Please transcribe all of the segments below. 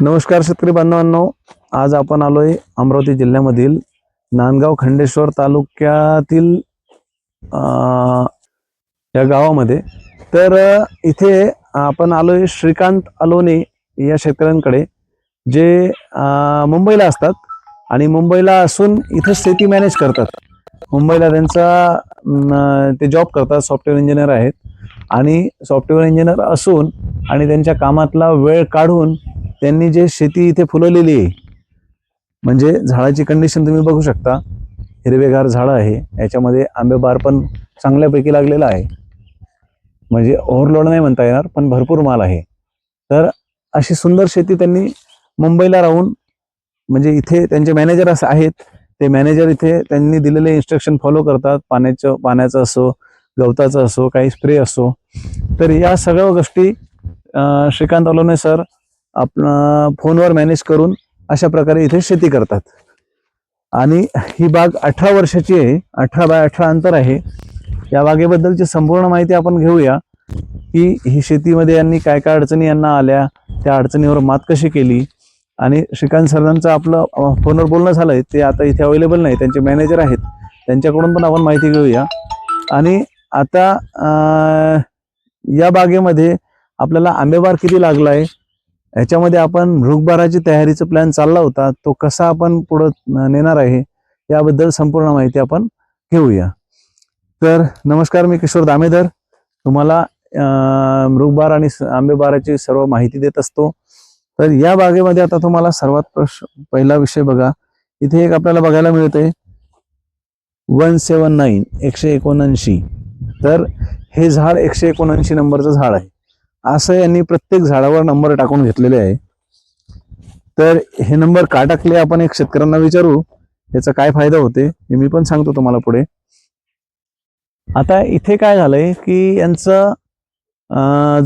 नमस्कार शेतकरी बांधवांनो आज आपण आलोय अमरावती जिल्ह्यामधील नांदगाव खंडेश्वर तालुक्यातील या गावामध्ये. तर इथे आपण आलोय श्रीकांत अलोने या शेतकऱ्यांकडे जे मुंबईला असतात आणि मुंबईला असून इथे शेती मॅनेज करतात. मुंबईला त्यांचा ते जॉब करतात सॉफ्टवेअर इंजिनियर आहेत. आणि सॉफ्टवेअर इंजिनियर असून आणि त्यांच्या कामातला वेळ काढून त्यांनी जे शेती इथे फुलवलेली आहे म्हणजे झाडाची कंडिशन तुम्ही बघू शकता. हिरवेगार झाडं आहे याच्यामध्ये आंबेबार पण चांगल्यापैकी लागलेला आहे. म्हणजे ओव्हरलोड नाही म्हणता येणार पण भरपूर माल आहे. तर अशी सुंदर शेती त्यांनी मुंबईला राहून म्हणजे इथे त्यांचे मॅनेजर असं आहेत. ते मॅनेजर इथे त्यांनी दिलेले इन्स्ट्रक्शन फॉलो करतात. पाण्याचं पाण्याचं असो गवताचं असो काही स्प्रे असो. तर या सगळ्या गोष्टी श्रीकांत अलोने सर आपण फोनवर मॅनेज करून अशा प्रकारे इथे शेती करतात. आणि ही बाग अठरा वर्षाची आहे अठरा बाय अठरा अंतर आहे. या बागेबद्दलची संपूर्ण माहिती आपण घेऊया की ही शेतीमध्ये यांनी काय काय अडचणी यांना आल्या त्या अडचणीवर मात कशी केली आणि श्रीकांत सरांचं आपलं फोनवर बोलणं झालंय ते आता इथे अवेलेबल नाही त्यांचे मॅनेजर आहेत त्यांच्याकडून पण आपण माहिती घेऊया. आणि आता या बागेमध्ये आपल्याला आंबेबार किती लागला आहे ह्याच्यामध्ये आपण मृगबाराची तयारीचा प्लॅन चालला होता. तो कसा आपण पुढं नेणार आहे याबद्दल संपूर्ण माहिती आपण घेऊया. तर नमस्कार मी किशोर दामेदर. तुम्हाला मृगबार आणि आंबेबाराची सर्व माहिती देत असतो. तर या बागेमध्ये आता तुम्हाला सर्वात प्रश पहिला विषय बघा. इथे एक आपल्याला बघायला मिळते. वन सेवन नाईन एकशे एकोणऐंशी. तर हे झाड एकशे एकोणऐंशी नंबरचं झाड आहे. असं यांनी प्रत्येक झाडावर नंबर टाकून घेतलेले आहे. तर हे नंबर का टाकले आपण एक शेतकऱ्यांना विचारू याचा काय फायदा होते हे मी पण सांगतो तुम्हाला पुढे. आता इथे काय झालंय की यांचं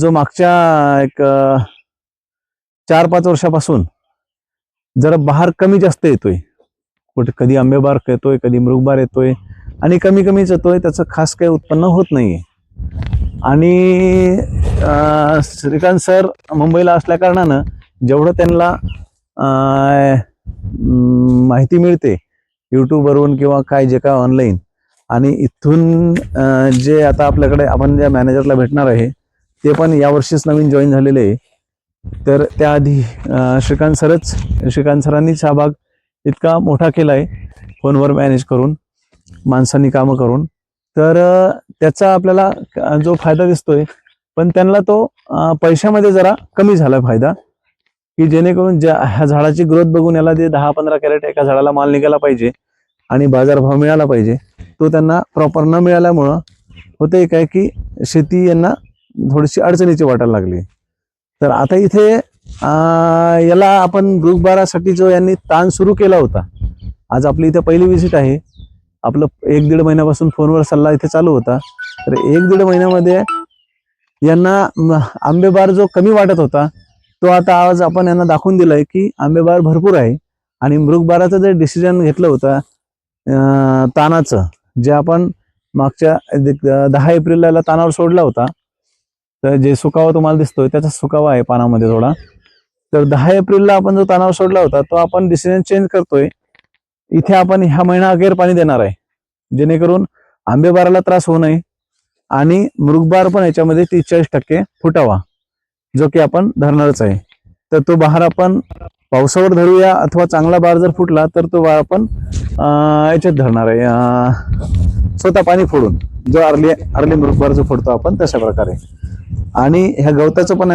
जो मागच्या एक चार पाच वर्षापासून जरा बहार कमी जास्त येतोय. कुठे कधी आंबेबार येतोय कधी मृगबार येतोय आणि कमी कमीच येतोय त्याचं खास काही उत्पन्न होत नाहीये. आणि श्रीकांत सर मुंबईला असल्या कारणानं जेवढं त्यांना माहिती मिळते यूट्यूबवरून किंवा काय जे काय ऑनलाईन आणि इथून जे आता आपल्याकडे आपण ज्या मॅनेजरला भेटणार आहे ते पण यावर्षीच नवीन जॉईन झालेले आहे. तर त्याआधी श्रीकांत सरच श्रीकांत सरांनीच हा भाग इतका मोठा केला आहे फोनवर मॅनेज करून माणसांनी कामं करून. तर त्याचा आपल्याला जो फायदा दिसतोय पण त्यांना तो पैशामध्ये जरा कमी झाला फायदा. की जेणेकरून ज्या ह्या झाडाची ग्रोथ बघून याला जे दहा पंधरा कॅरेट एका झाडाला माल निघाला पाहिजे आणि बाजारभाव मिळाला पाहिजे तो त्यांना प्रॉपर न मिळाल्यामुळं होते काय की शेती यांना थोडीशी अडचणीची वाटायला लागली. तर आता इथे याला आपण ग्रुपबारासाठी जो यांनी ताण सुरू केला होता आज आपली इथे पहिली व्हिजिट आहे. आपलं एक दीड महिन्यापासून फोनवर सल्ला इथे चालू होता. तर एक दीड महिन्यामध्ये यांना आंबेबार जो कमी वाटत होता तो आता आज आपण यांना दाखवून दिलाय की आंबेबार भरपूर आहे. आणि मृगबाराचं जे डिसिजन घेतलं होतं तानाचं जे आपण मागच्या दहा एप्रिलला तानावर सोडला होता तर जे सुकावा तुम्हाला दिसतोय त्याचा सुकावा आहे पानामध्ये थोडा. तर दहा एप्रिलला आपण जो तानावर सोडला होता तो आपण डिसिजन चेंज करतोय. इथे आपण ह्या महिना अखेर पाणी देणार आहे. जेणेकरून आंबेबाराला त्रास होऊ नये. आणि मृगबार पण याच्यामध्ये तीस चाळीस टक्के फुटावा जो की आपण धरणारच आहे. तर तो बहार आपण पावसावर धरूया अथवा चांगला बार जर फुटला तर तो बार आपण याच्यात धरणार आहे. स्वतः पाणी फोडून जो अर्ली अर्ली मृगबार जो फोडतो आपण तशा प्रकारे. आणि ह्या गवताचं पण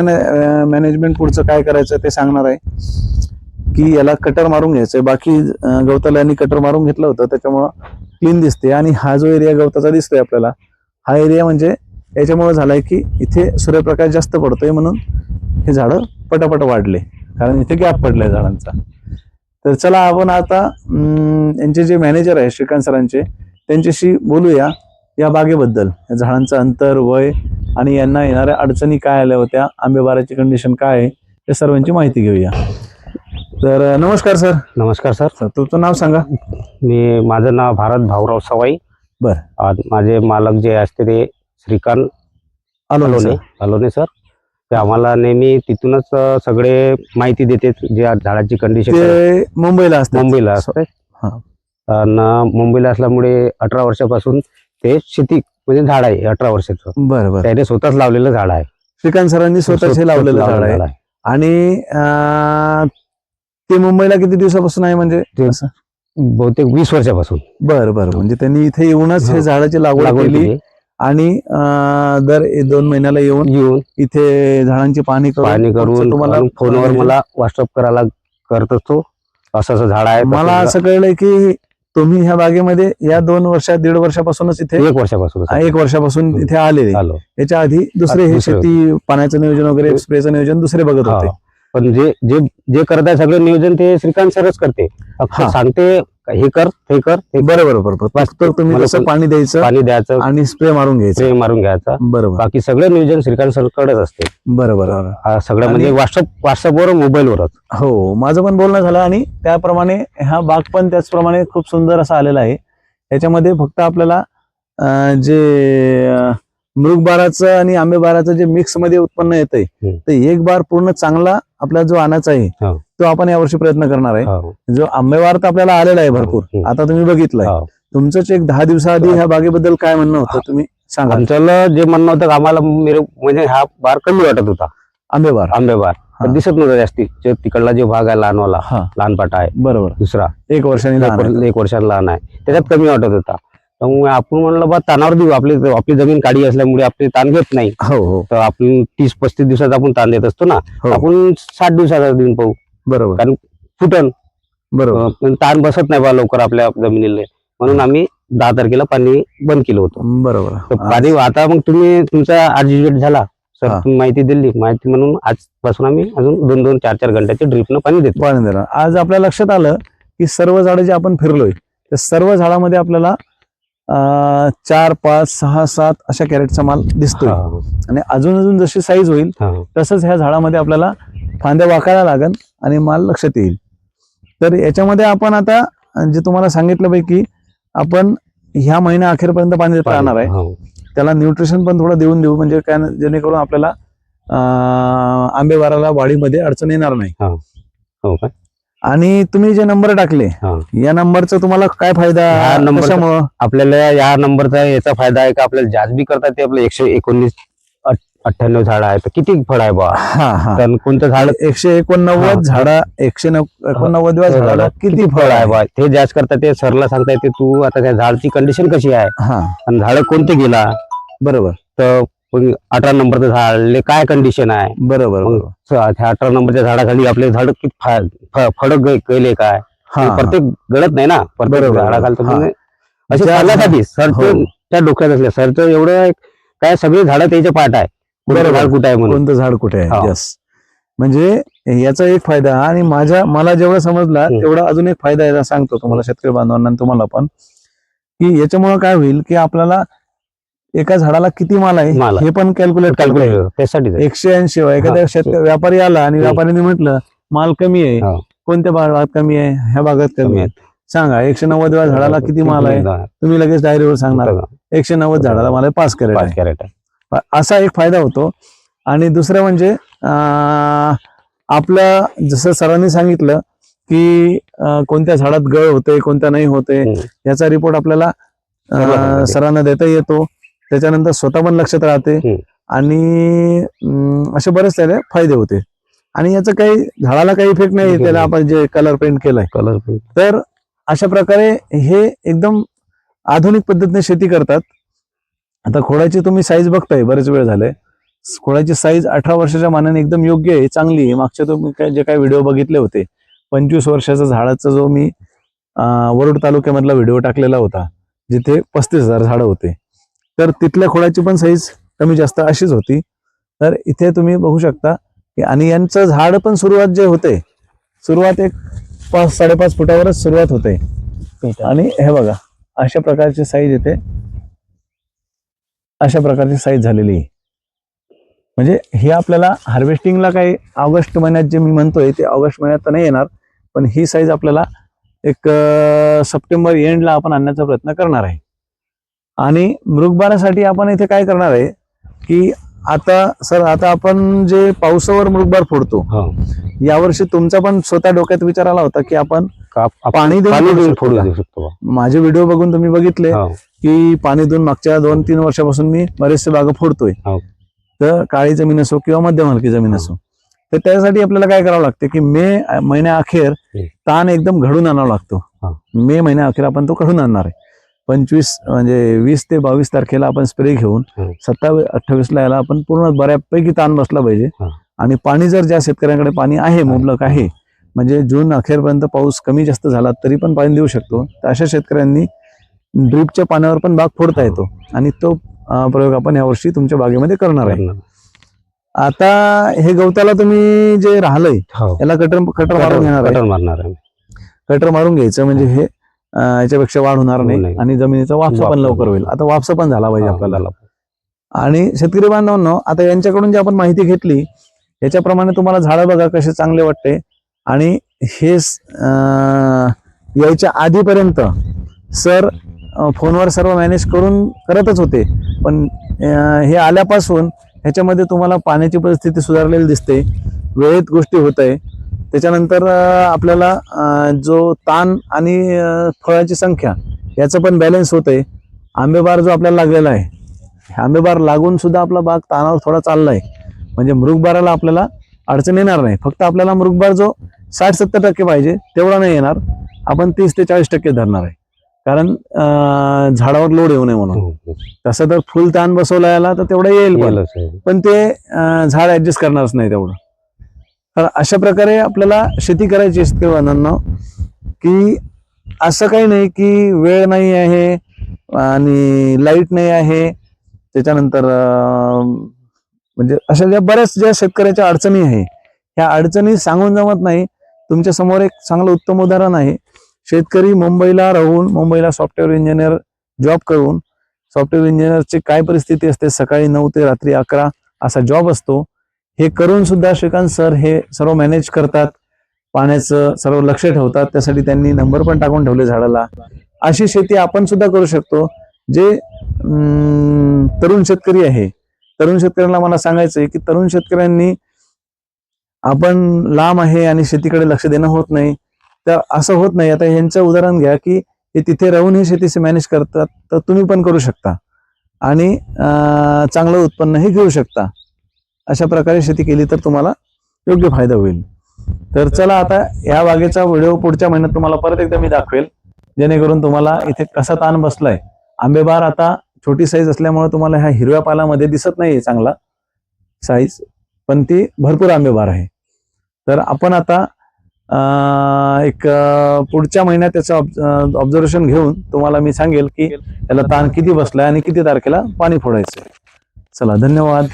मॅनेजमेंट पुढचं काय करायचं ते सांगणार आहे की याला कटर मारून घ्यायचं बाकी गवताला यांनी कटर मारून घेतलं होतं त्याच्यामुळं क्लीन दिसते. आणि हा जो एरिया गवताचा दिसतोय आपल्याला हा एरिया म्हणजे याच्यामुळे झालाय की इथे सूर्यप्रकाश जास्त पडतोय म्हणून हे झाडं पटापट वाढले. कारण इथे गॅप पडलाय झाडांचा. तर चला आपण आता यांचे जे मॅनेजर आहे श्रीकांत सरांचे त्यांच्याशी बोलूया या बागेबद्दल. या झाडांचं अंतर वय आणि यांना येणाऱ्या अडचणी काय आल्या होत्या आंबेबाराची कंडिशन काय आहे या सर्वांची माहिती घेऊया. तर नमस्कार सर. नमस्कार सर. सर तुमचं नाव सांगा. मी माझं नाव भारत भाऊराव सवाई. बर. आज माझे मालक जे असते ते श्रीकांत अलोने अलोने. सर. ते आम्हाला नेहमी तिथूनच अं, सगळे माहिती देते जे झाडाची कंडिशन ते मुंबईला असतात. मुंबईला असते हा. आणि मुंबईला असल्यामुळे अठरा वर्षापासून ते शेती म्हणजे झाड आहे अठरा वर्षाचं. बरं बरं. त्याने स्वतःच लावलेलं झाड आहे. श्रीकांत सरांनी स्वतःचे लावलेलं झाड आहे. आणि अं, ते मुंबईला किती दिवसापासून आहे म्हणजे? ते- असं? बहुतेक वीस वर्षापासून. बरं बरं. म्हणजे त्यांनी इथे येऊनच हे हा. झाडाची लागवड लागवड केली केली. आणि अं, दर ए- दोन महिन्याला येऊन येऊन इथे झाडांची पाहणी करून पाहणी पुढचं करून तुम्हाला फोनवर मला व्हॉट्सअप करायला करत असतो. असं असं झाड आहे. मला तसं असं कळलंय की तुम्ही ह्या बागेमध्ये या दोन वर्षात दीड वर्षापासूनच इथे एक वर्षापासून एक वर्षापासून इथे आलेले. आलो. याच्या आधी दुसरे हे दुसरे शेती पाण्याचं नियोजन वगैरे स्प्रेचं नियोजन दुसरे बघत होते. हा. पण जे जे जे करत आहे सगळं नियोजन ते श्रीकांत सरच करते. फक्त हा. सांगते हे कर ते कर ते कर. बरोबर बरोबर. फक्त तुम्ही मला कसं पण- पाणी द्यायचं पाणी द्यायचं आणि स्प्रे मारून घ्यायचं. स्प्रे मारून घ्यायचं. बरोबर. बाकी सगळं नियोजन श्रीकांत सरकडेच असते. बरोबर बरोबर. हा सगळं म्हणजे व्हॉट्सअप व्हॉट्सअपवर मोबाईलवरच हो माझं पण बोलणं झालं आणि त्याप्रमाणे हा बाग पण त्याचप्रमाणे खूप सुंदर असा आलेला आहे. याच्यामध्ये फक्त आपल्याला अं, जे अं, मृगबाराचं आणि आंबेबाराचं जे मिक्समध्ये उत्पन्न येत आहे हम्म. ते एक बार पूर्ण चांगला आपला जो आणायचा आहे हो. तो आपण यावर्षी प्रयत्न करणार आहे. हो. जो आंबेबार तर आपल्याला आलेला आहे भरपूर. हम्म. आता तुम्ही बघितलंय. हो. तुमचंच एक दहा दिवसाआधी ह्या बागेबद्दल काय म्हणणं होतं तुम्ही सांगा. आमच्याला जे म्हणणं होतं आम्हाला म्हणजे हा बार कमी वाटत होता. आंबेबार आंबेबार हा. पण दिसत नव्हता जास्ती. तिकडला जो भाग आहे लहानवाला हा. लहान पाटा आहे बरोबर. दुसरा. एक वर्षांनी एक वर्षाला लहान आहे. त्याच्यात कमी वाटत होता. त्यामुळे आपण म्हणलं बा तानावर देऊ. आपली आपली जमीन काळी असल्यामुळे आपली ताण घेत नाही. हो हो. तर आपण तीस पस्तीस दिवसात आपण ताण देत असतो ना. हो. आपण साठ दिवसाचा देऊन पाहू. बरोबर. फुटन. बरोबर. पण ताण बसत नाही बा लवकर आपल्या जमिनीला. म्हणून आम्ही दहा तारखेला पाणी बंद केलं होतं. बरोबर. तर. पाणी आता मग तुम्ही तुमचा आज रिजल्ट झाला. सर हा. तुम्ही माहिती दिली. माहिती म्हणून आजपासून आम्ही अजून दोन दोन चार चार घंट्याचे ड्रिपनं पाणी देतो. पाणी देणार. आज आपल्या लक्षात आलं की सर्व झाडं जे आपण फिरलोय त्या सर्व झाडामध्ये आपल्याला चार पाच सहा सात अशा कॅरेटचा माल दिसतोय. आणि अजून अजून जशी साईज होईल हा. तसंच ह्या झाडामध्ये आपल्याला फांद्या वाकायला लागन आणि माल लक्षात येईल. तर याच्यामध्ये आपण आता जे तुम्हाला सांगितलं पैकी आपण ह्या महिन्या अखेरपर्यंत पाणी देत राहणार आहे. हो. त्याला न्यूट्रिशन पण थोडं देऊन देऊ म्हणजे काय जेणेकरून आपल्याला अं, आंबेबाराला वाढीमध्ये अडचण येणार नाही. आणि तुम्ही जे नंबर टाकले हा. या नंबरचा तुम्हाला काय फायदा? ह्या नंबरचा- कशामुळं? आपल्याला या नंबरचा याचा फायदा आहे का? आपल्याला जास्त करतात ते आपलं एकशे एकोणीस अठ- अठ्ठ्याण्णव झाड आहे तर किती फळ आहे बा? हा हा. तर कोणतं झाड? एकशे हा. एकोणनव्वद झाडा एकशे नव- एकोणनव्वदव्या झाडाला किती फळ आहे बा? ते जास्त करतात ते. सरला सांगता येते तू आता त्या झाडची कंडिशन कशी आहे? हा. आणि झाड कोणते गेला? बरोबर तर पण अठरा नंबरचं झाड काय कंडिशन आहे बरोबर मग त्या अठरा नंबरच्या झाडाखाली आपले झाड किती फा- फ- फळं गे- गेले काय हा हा. प्रत्येक गळत नाही ना प्रत्येक झाडाखाली. म्हणजे असे सरचं हो. त्या डोक्यात असल्या सरचं एवढं काय सगळे झाडं त्याचे पाठ आहे बरोबर. झाड कुठं आहे म्हणून कोणतं झाड कुठे आहे म्हणजे याचा एक फायदा आणि माझ्या मला जेवढा समजला. तेवढा अजून एक फायदा याचा सांगतो तुम्हाला शेतकरी बांधवांना तुम्हाला पण की याच्यामुळे काय होईल की आपल्याला एका झाडाला किती माल आहे माल आहे. हे पण कॅल्क्युलेट आहे. एकशे ऐंशी एखाद्या हा. शेतकरी व्यापारी आला आणि हम्म. व्यापाऱ्याने म्हटलं माल कमी आहे. हा. कोणत्या भागात कमी आहे? ह्या भागात कमी आहे. सांगा एकशे नव्वद वेळा झाडाला किती माल आहे? तुम्ही लगेच डायरीवर सांगणार. एकशे नव्वद झाडाला मला पाच कॅरेट पाच आहे. कॅरेट आहे. असा एक फायदा होतो. आणि दुसरं म्हणजे अं, आपलं जसं सरांनी सांगितलं की अं, कोणत्या झाडात गळ होते कोणत्या नाही होते हम्म. याचा रिपोर्ट आपल्याला अं. सरांना देता येतो. त्याच्यानंतर स्वतः पण लक्षात राहते. आणि असे बरेच त्याला फायदे होते. आणि याचं काही झाडाला काही इफेक्ट नाही त्याला. आपण जे कलर पेंट केलाय. कलर तर अशा प्रकारे हे एकदम आधुनिक पद्धतीने शेती करतात. आता खोडाची तुम्ही साईज बघताय बरेच वेळ झाले खोडाची साईज अठरा वर्षाच्या मानाने एकदम योग्य आहे चांगली आहे. मागच्या तुम्ही जे काही व्हिडिओ बघितले होते पंचवीस वर्षाचा झाडाचा जो मी वरुड तालुक्यामधला व्हिडिओ टाकलेला होता जिथे पस्तीस हजार झाडं होते. तर तिथल्या खोडाची पण साईज कमी जास्त अशीच होती. तर इथे तुम्ही बघू शकता की आणि यांचं झाड पण सुरुवात जे होते सुरुवात एक पाच साडेपाच फुटावरच सुरुवात होते. आणि हे बघा अशा प्रकारची साईज येते. अशा प्रकारची साईज झालेली. आहे म्हणजे हे आपल्याला हार्वेस्टिंगला काही ऑगस्ट महिन्यात जे मी म्हणतोय ते ऑगस्ट महिन्यात तर नाही येणार पण ही साईज आपल्याला एक सप्टेंबर एंडला आपण आणण्याचा प्रयत्न करणार आहे. आणि मृगबारासाठी आपण इथे काय करणार आहे की आता सर आता आपण जे पावसावर मृगबार फोडतो हो यावर्षी तुमचा पण स्वतः डोक्यात विचार आला होता की आपण पाणी देऊन फोडू शकतो. माझे व्हिडिओ बघून तुम्ही बघितले की पाणी देऊन मागच्या दोन तीन वर्षापासून मी बरेचसे बाग फोडतोय. तर काळी जमीन असो किंवा मध्यम हलकी जमीन. असो तर त्यासाठी आपल्याला काय करावं लागतं की मे महिन्याअखेर हम्म. ताण एकदम घडून आणावा लागतो. मे महिन्याअखेर आपण तो घडून आणणार आहे पंचवीस म्हणजे वीस ते बावीस तारखेला आपण स्प्रे घेऊन. सत्तावीस अठ्ठावीस ला याला आपण पूर्ण बऱ्यापैकी ताण बसला पाहिजे. आणि पाणी जर ज्या शेतकऱ्यांकडे पाणी आहे मुबलक आहे म्हणजे जून अखेरपर्यंत पाऊस कमी जास्त झाला तरी पण पाणी देऊ शकतो. तर अशा शेतकऱ्यांनी ड्रीपच्या पाण्यावर पण बाग फोडता येतो. आणि तो प्रयोग आपण यावर्षी तुमच्या बागेमध्ये करणार आहे. आता हे गवताला तुम्ही जे राहिलंय हो. याला कटर कटर मारून घेणार कटर मारणार कटर मारून घ्यायचं म्हणजे हे याच्यापेक्षा वाढ होणार नाही. आणि जमिनीचा वापसा पण लवकर. होईल आता वापसा पण झाला पाहिजे आपल्याला. आणि शेतकरी बांधवांनो आता यांच्याकडून जी आपण माहिती घेतली याच्याप्रमाणे तुम्हाला झाडं बघा कसे चांगले वाटते आणि हे यायच्या आधीपर्यंत सर फोनवर सर्व मॅनेज करून करतच होते पण हे आल्यापासून ह्याच्यामध्ये तुम्हाला पाण्याची परिस्थिती सुधारलेली दिसते वेळेत गोष्टी होत आहे त्याच्यानंतर आपल्याला जो ताण आणि फळाची संख्या याचं पण बॅलन्स होत आहे आंबेबार जो आपल्याला लागलेला आहे आंबेबार लागून सुद्धा आपला बाग तानावर थोडा चाललाय. म्हणजे मृगबाराला आपल्याला अडचण येणार नाही. फक्त आपल्याला मृगबार जो साठ सत्तर टक्के पाहिजे तेवढा नाही येणार. आपण तीस ते चाळीस टक्के धरणार आहे. कारण झाडावर लोड येऊ नये म्हणून. तसं तर फुल ताण बसवला याला तर तेवढा येईल पण. आहे. ते झाड ऍडजस्ट करणारच नाही तेवढं. तर अशा प्रकारे आपल्याला शेती करायची असते शेतकरी की असं काही नाही की वेळ नाही आहे आणि लाइट नाही आहे. त्याच्यानंतर म्हणजे अशा ज्या बऱ्याच ज्या शेतकऱ्याच्या अडचणी आहे ह्या अडचणी सांगून जमत नाही. तुमच्यासमोर एक चांगलं उत्तम उदाहरण आहे. शेतकरी मुंबईला राहून मुंबईला सॉफ्टवेअर इंजिनियर जॉब करून सॉफ्टवेअर इंजिनियरची काय परिस्थिती असते? सकाळी नऊ ते रात्री अकरा असा जॉब असतो. हे करून सुद्धा श्रीकांत सर हे सर्व मॅनेज करतात पाण्याचं सर्व लक्ष ठेवतात त्यासाठी त्यांनी नंबर पण टाकून ठेवले झाडाला. अशी शेती आपण सुद्धा करू शकतो. जे तरुण शेतकरी आहे तरुण शेतकऱ्यांना मला सांगायचं आहे की तरुण शेतकऱ्यांनी आपण लांब आहे आणि शेतीकडे लक्ष देणं होत नाही. तर असं होत नाही. आता यांचं उदाहरण घ्या की हे तिथे राहून हे शेतीचे मॅनेज करतात तर तुम्ही पण करू शकता. आणि चांगलं उत्पन्नही घेऊ शकता. अशा प्रकारे शेती केली तर तुम्हाला योग्य फायदा होईल. तर चला आता या बागेचा व्हिडिओ पुढच्या महिन्यात तुम्हाला परत एकदा मी दाखवेल. जेणेकरून तुम्हाला इथे कसा ताण बसलाय. आंबेबार आता छोटी साईज असल्यामुळे तुम्हाला ह्या हिरव्या पालामध्ये दिसत नाही चांगला साईज पण ती भरपूर आंबेबार आहे. तर आपण आता एक पुढच्या महिन्यात त्याचं ऑब्झर्वेशन घेऊन तुम्हाला मी सांगेल की याला ताण किती बसलाय आणि किती तारखेला पाणी फोडायचं चला धन्यवाद.